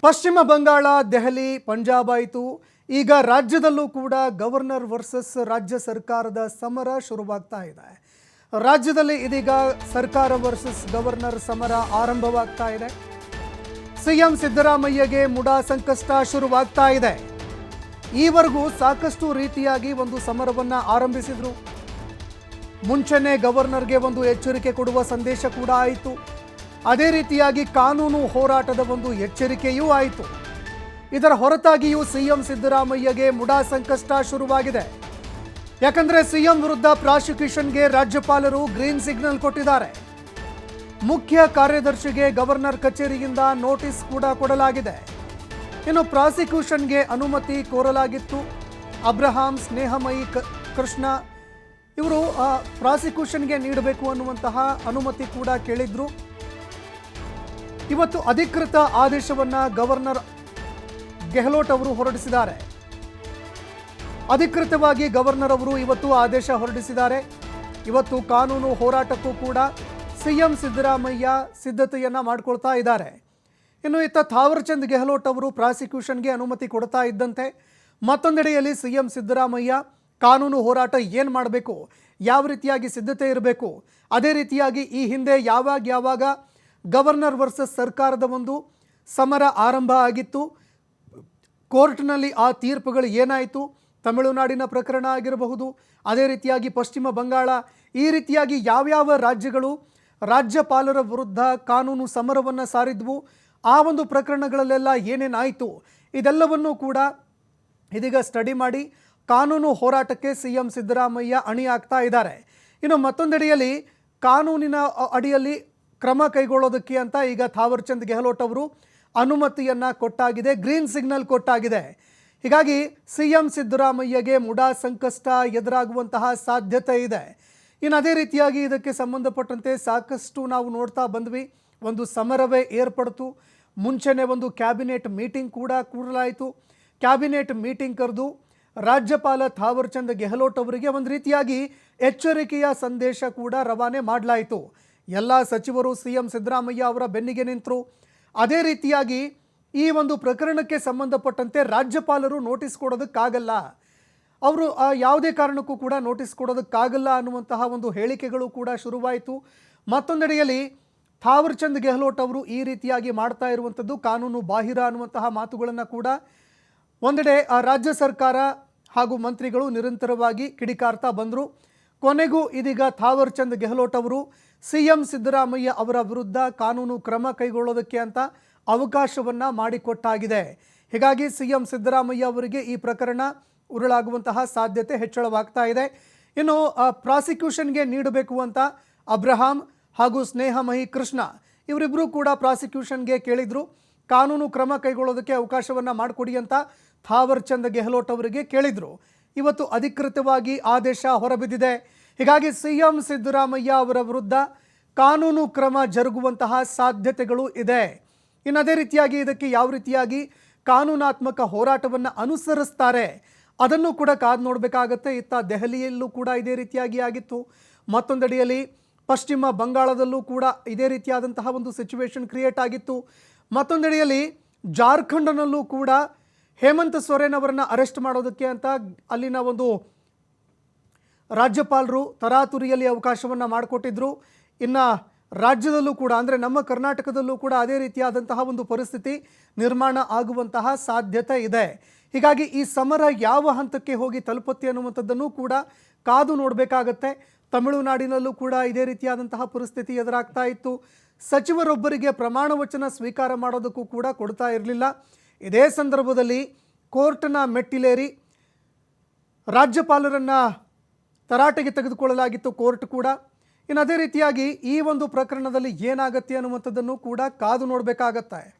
ಪಶ್ಚಿಮ ಬಂಗಾಳ, ದೆಹಲಿ, ಪಂಜಾಬ್ ಆಯಿತು. ಈಗ ರಾಜ್ಯದಲ್ಲೂ ಕೂಡ ಗವರ್ನರ್ ವರ್ಸಸ್ ರಾಜ್ಯ ಸರ್ಕಾರದ ಸಮರ ಶುರುವಾಗ್ತಾ ಇದೆ. ರಾಜ್ಯದಲ್ಲಿ ಇದೀಗ ಸರ್ಕಾರ ವರ್ಸಸ್ ಗವರ್ನರ್ ಸಮರ ಆರಂಭವಾಗ್ತಾ ಇದೆ. ಸಿಎಂ ಸಿದ್ದರಾಮಯ್ಯಗೆ ಮುಡಾ ಸಂಕಷ್ಟ ಶುರುವಾಗ್ತಾ ಇದೆ. ಈವರೆಗೂ ಸಾಕಷ್ಟು ರೀತಿಯಾಗಿ ಒಂದು ಸಮರವನ್ನ ಆರಂಭಿಸಿದ್ರು. ಮುಂಚೆನೇ ಗವರ್ನರ್ಗೆ ಒಂದು ಎಚ್ಚರಿಕೆ ಕೊಡುವ ಸಂದೇಶ ಕೂಡ ಆಯಿತು. ಅದೇ ರೀತಿಯಾಗಿ ಕಾನೂನು ಹೋರಾಟದ ಒಂದು ಎಚ್ಚರಿಕೆಯೂ ಆಯಿತು. ಇದರ ಹೊರತಾಗಿಯೂ ಸಿಎಂ ಸಿದ್ದರಾಮಯ್ಯಗೆ ಮುಡಾ ಸಂಕಷ್ಟ ಶುರುವಾಗಿದೆ. ಯಾಕಂದ್ರೆ ಸಿಎಂ ವಿರುದ್ಧ ಪ್ರಾಸಿಕ್ಯೂಷನ್ಗೆ ರಾಜ್ಯಪಾಲರು ಗ್ರೀನ್ ಸಿಗ್ನಲ್ ಕೊಟ್ಟಿದ್ದಾರೆ. ಮುಖ್ಯ ಕಾರ್ಯದರ್ಶಿಗೆ ಗವರ್ನರ್ ಕಚೇರಿಯಿಂದ ನೋಟಿಸ್ ಕೂಡ ಕೊಡಲಾಗಿದೆ. ಇನ್ನು ಪ್ರಾಸಿಕ್ಯೂಷನ್ಗೆ ಅನುಮತಿ ಕೋರಲಾಗಿತ್ತು. ಅಬ್ರಹಾಂ, ಸ್ನೇಹಮಯಿ ಕೃಷ್ಣ ಇವರು ಪ್ರಾಸಿಕ್ಯೂಷನ್ಗೆ ನೀಡಬೇಕು ಅನ್ನುವಂತಹ ಅನುಮತಿ ಕೂಡ ಕೇಳಿದ್ರು. ಇವತ್ತು ಅಧಿಕೃತ ಆದೇಶವನ್ನ ಗವರ್ನರ್ ಗೆಹ್ಲೋಟ್ ಅವರು ಹೊರಡಿಸಿದ್ದಾರೆ. ಅಧಿಕೃತವಾಗಿ ಗವರ್ನರ್ ಅವರು ಇವತ್ತು ಆದೇಶ ಹೊರಡಿಸಿದ್ದಾರೆ. ಇವತ್ತು ಕಾನೂನು ಹೋರಾಟಕ್ಕೂ ಕೂಡ ಸಿಎಂ ಸಿದ್ದರಾಮಯ್ಯ ಸಿದ್ಧತೆಯನ್ನ ಮಾಡ್ಕೊಳ್ತಾ ಇದ್ದಾರೆ. ಇನ್ನು ಇತ್ತ ಥಾವರ್ಚಂದ್ ಗೆಹ್ಲೋಟ್ ಅವರು ಪ್ರಾಸಿಕ್ಯೂಷನ್ಗೆ ಅನುಮತಿ ಕೊಡ್ತಾ ಇದ್ದಂತೆ ಮತ್ತೊಂದೆಡೆಯಲ್ಲಿ ಸಿಎಂ ಸಿದ್ದರಾಮಯ್ಯ ಕಾನೂನು ಹೋರಾಟ ಏನು ಮಾಡಬೇಕು, ಯಾವ ರೀತಿಯಾಗಿ ಸಿದ್ಧತೆ ಇರಬೇಕು, ಅದೇ ರೀತಿಯಾಗಿ ಈ ಹಿಂದೆ ಯಾವಾಗ ಯಾವಾಗ ಗವರ್ನರ್ ವರ್ಸಸ್ ಸರ್ಕಾರದ ಒಂದು ಸಮರ ಆರಂಭ ಆಗಿತ್ತು. ಕೋರ್ಟ್ನಲ್ಲಿ ಆ ತೀರ್ಪುಗಳು ಏನಾಯಿತು? ತಮಿಳುನಾಡಿನ ಪ್ರಕರಣ ಆಗಿರಬಹುದು, ಅದೇ ರೀತಿಯಾಗಿ ಪಶ್ಚಿಮ ಬಂಗಾಳ. ಈ ರೀತಿಯಾಗಿ ಯಾವ್ಯಾವ ರಾಜ್ಯಗಳು ರಾಜ್ಯಪಾಲರ ವಿರುದ್ಧ ಕಾನೂನು ಸಮರವನ್ನು ಸಾರಿದ್ವು? ಆ ಒಂದು ಪ್ರಕರಣಗಳಲ್ಲೆಲ್ಲ ಏನೇನಾಯಿತು? ಇದೆಲ್ಲವನ್ನೂ ಕೂಡ ಇದೀಗ ಸ್ಟಡಿ ಮಾಡಿ ಕಾನೂನು ಹೋರಾಟಕ್ಕೆ ಸಿ ಎಂ ಸಿದ್ದರಾಮಯ್ಯ ಅಣಿ ಆಗ್ತಾ ಇದ್ದಾರೆ. ಇನ್ನು ಮತ್ತೊಂದೆಡೆಯಲ್ಲಿ ಕಾನೂನಿನ ಅಡಿಯಲ್ಲಿ ಕ್ರಮ ಕೈಗೊಳ್ಳೋದಕ್ಕೆ ಅಂತ ಈಗ ಥಾವರ್ಚಂದ್ ಗೆಹ್ಲೋಟ್ ಅವರು ಅನುಮತಿಯನ್ನ ಕೊಟ್ಟಾಗಿದೆ, ಗ್ರೀನ್ ಸಿಗ್ನಲ್ ಕೊಟ್ಟಾಗಿದೆ. ಹೀಗಾಗಿ ಸಿ ಎಂ ಸಿದ್ದರಾಮಯ್ಯಗೆ ಮುಡಾ ಸಂಕಷ್ಟ ಎದುರಾಗುವಂತಹ ಸಾಧ್ಯತೆ ಇದೆ. ಇನ್ನು ಅದೇ ರೀತಿಯಾಗಿ ಇದಕ್ಕೆ ಸಂಬಂಧಪಟ್ಟಂತೆ ಸಾಕಷ್ಟು ನಾವು ನೋಡ್ತಾ ಬಂದ್ವಿ. ಒಂದು ಸಮರವೇ ಏರ್ಪಡ್ತು. ಮುಂಚೆನೇ ಒಂದು ಕ್ಯಾಬಿನೆಟ್ ಮೀಟಿಂಗ್ ಕೂಡ ಕೂಡಲಾಯಿತು. ಕ್ಯಾಬಿನೆಟ್ ಮೀಟಿಂಗ್ ಕರೆದು ರಾಜ್ಯಪಾಲ ಥಾವರ್ಚಂದ್ ಗೆಹ್ಲೋಟ್ ಅವರಿಗೆ ಒಂದು ರೀತಿಯಾಗಿ ಎಚ್ಚರಿಕೆಯ ಸಂದೇಶ ಕೂಡ ರವಾನೆ ಮಾಡಲಾಯಿತು. ಎಲ್ಲ ಸಚಿವರು ಸಿ ಎಂ ಸಿದ್ದರಾಮಯ್ಯ ಅವರ ಬೆನ್ನಿಗೆ ನಿಂತರು. ಅದೇ ರೀತಿಯಾಗಿ ಈ ಒಂದು ಪ್ರಕರಣಕ್ಕೆ ಸಂಬಂಧಪಟ್ಟಂತೆ ರಾಜ್ಯಪಾಲರು ನೋಟಿಸ್ ಕೊಡೋದಕ್ಕಾಗಲ್ಲ. ಅವರು ಯಾವುದೇ ಕಾರಣಕ್ಕೂ ಕೂಡ ನೋಟಿಸ್ ಕೊಡೋದಕ್ಕಾಗಲ್ಲ ಅನ್ನುವಂತಹ ಒಂದು ಹೇಳಿಕೆಗಳು ಕೂಡ ಶುರುವಾಯಿತು. ಮತ್ತೊಂದೆಡೆಯಲ್ಲಿ ಥಾವರ್ಚಂದ್ ಗೆಹ್ಲೋಟ್ ಅವರು ಈ ರೀತಿಯಾಗಿ ಮಾಡ್ತಾ ಇರುವಂಥದ್ದು ಕಾನೂನು ಬಾಹಿರ ಅನ್ನುವಂತಹ ಮಾತುಗಳನ್ನು ಕೂಡ ಒಂದೆಡೆ ರಾಜ್ಯ ಸರ್ಕಾರ ಹಾಗೂ ಮಂತ್ರಿಗಳು ನಿರಂತರವಾಗಿ ಕಿಡಿಕಾರ್ತಾ ಬಂದರು. ಕೊನೆಗೂ ಇದೀಗ ಥಾವರ್ಚಂದ್ ಗೆಹ್ಲೋಟ್ ಅವರು ಸಿ ಎಂ ಸಿದ್ದರಾಮಯ್ಯ ಅವರ ವಿರುದ್ಧ ಕಾನೂನು ಕ್ರಮ ಕೈಗೊಳ್ಳೋದಕ್ಕೆ ಅಂತ ಅವಕಾಶವನ್ನ ಮಾಡಿಕೊಟ್ಟಾಗಿದೆ. ಹೀಗಾಗಿ ಸಿ ಎಂ ಸಿದ್ದರಾಮಯ್ಯ ಅವರಿಗೆ ಈ ಪ್ರಕರಣ ಉರುಳಾಗುವಂತಹ ಸಾಧ್ಯತೆ ಹೆಚ್ಚಳವಾಗ್ತಾ ಇದೆ. ಇನ್ನು ಪ್ರಾಸಿಕ್ಯೂಷನ್ಗೆ ನೀಡಬೇಕು ಅಂತ ಅಬ್ರಹಾಂ ಹಾಗೂ ಸ್ನೇಹಮಯಿ ಕೃಷ್ಣ ಇವರಿಬ್ಬರೂ ಕೂಡ ಪ್ರಾಸಿಕ್ಯೂಷನ್ಗೆ ಕೇಳಿದ್ರು. ಕಾನೂನು ಕ್ರಮ ಕೈಗೊಳ್ಳೋದಕ್ಕೆ ಅವಕಾಶವನ್ನ ಮಾಡಿಕೊಡಿ ಅಂತ ಥಾವರ್ಚಂದ್ ಗೆಹ್ಲೋಟ್ ಅವರಿಗೆ ಕೇಳಿದ್ರು. ಇವತ್ತು ಅಧಿಕೃತವಾಗಿ ಆದೇಶ ಹೊರಬಿದ್ದಿದೆ. ಹೀಗಾಗಿ ಸಿಎಂ ಸಿದ್ದರಾಮಯ್ಯ ಅವರ ವಿರುದ್ಧ ಕಾನೂನು ಕ್ರಮ ಜರುಗುವಂತಹ ಸಾಧ್ಯತೆಗಳು ಇದೆ. ಇನ್ನು ಅದೇ ರೀತಿಯಾಗಿ ಇದಕ್ಕೆ ಯಾವ ರೀತಿಯಾಗಿ ಕಾನೂನಾತ್ಮಕ ಹೋರಾಟವನ್ನು ಅನುಸರಿಸ್ತಾರೆ ಅದನ್ನು ಕೂಡ ಕಾದು ನೋಡಬೇಕಾಗತ್ತೆ. ಇತ್ತ ದೆಹಲಿಯಲ್ಲೂ ಕೂಡ ಇದೇ ರೀತಿಯಾಗಿ ಆಗಿತ್ತು. ಮತ್ತೊಂದೆಡೆಯಲ್ಲಿ ಪಶ್ಚಿಮ ಬಂಗಾಳದಲ್ಲೂ ಕೂಡ ಇದೇ ರೀತಿಯಾದಂತಹ ಒಂದು ಸಿಚುವೇಶನ್ ಕ್ರಿಯೇಟ್ ಆಗಿತ್ತು. ಮತ್ತೊಂದೆಡೆಯಲ್ಲಿ ಜಾರ್ಖಂಡ್ನಲ್ಲೂ ಕೂಡ ಹೇಮಂತ್ ಸೊರೇನ್ ಅವರನ್ನು ಅರೆಸ್ಟ್ ಮಾಡೋದಕ್ಕೆ ಅಂತ ಅಲ್ಲಿನ ಒಂದು ರಾಜ್ಯಪಾಲರು ತರಾತುರಿಯಲ್ಲಿ ಅವಕಾಶವನ್ನು ಮಾಡಿಕೊಟ್ಟಿದ್ರು. ಇನ್ನು ರಾಜ್ಯದಲ್ಲೂ ಕೂಡ, ಅಂದರೆ ನಮ್ಮ ಕರ್ನಾಟಕದಲ್ಲೂ ಕೂಡ ಅದೇ ರೀತಿಯಾದಂತಹ ಒಂದು ಪರಿಸ್ಥಿತಿ ನಿರ್ಮಾಣ ಆಗುವಂತಹ ಸಾಧ್ಯತೆ ಇದೆ. ಹೀಗಾಗಿ ಈ ಸಮರ ಯಾವ ಹಂತಕ್ಕೆ ಹೋಗಿ ತಲುಪುತ್ತೆ ಅನ್ನುವಂಥದ್ದನ್ನು ಕೂಡ ಕಾದು ನೋಡಬೇಕಾಗತ್ತೆ. ತಮಿಳುನಾಡಿನಲ್ಲೂ ಕೂಡ ಇದೇ ರೀತಿಯಾದಂತಹ ಪರಿಸ್ಥಿತಿ ಎದುರಾಗ್ತಾ ಇತ್ತು. ಸಚಿವರೊಬ್ಬರಿಗೆ ಪ್ರಮಾಣ ವಚನ ಸ್ವೀಕಾರ ಮಾಡೋದಕ್ಕೂ ಕೂಡ ಕೊಡ್ತಾ ಇರಲಿಲ್ಲ. ಇದೇ ಸಂದರ್ಭದಲ್ಲಿ ಕೋರ್ಟ್ನ ಮೆಟ್ಟಿಲೇರಿ ರಾಜ್ಯಪಾಲರನ್ನು ತರಾಟೆಗೆ ತೆಗೆದುಕೊಳ್ಳಲಾಗಿತ್ತು ಕೋರ್ಟ್ ಕೂಡ. ಇನ್ನು ಅದೇ ರೀತಿಯಾಗಿ ಈ ಒಂದು ಪ್ರಕರಣದಲ್ಲಿ ಏನಾಗತ್ತೆ ಅನ್ನುವಂಥದ್ದನ್ನು ಕೂಡ ಕಾದು ನೋಡಬೇಕಾಗತ್ತೆ.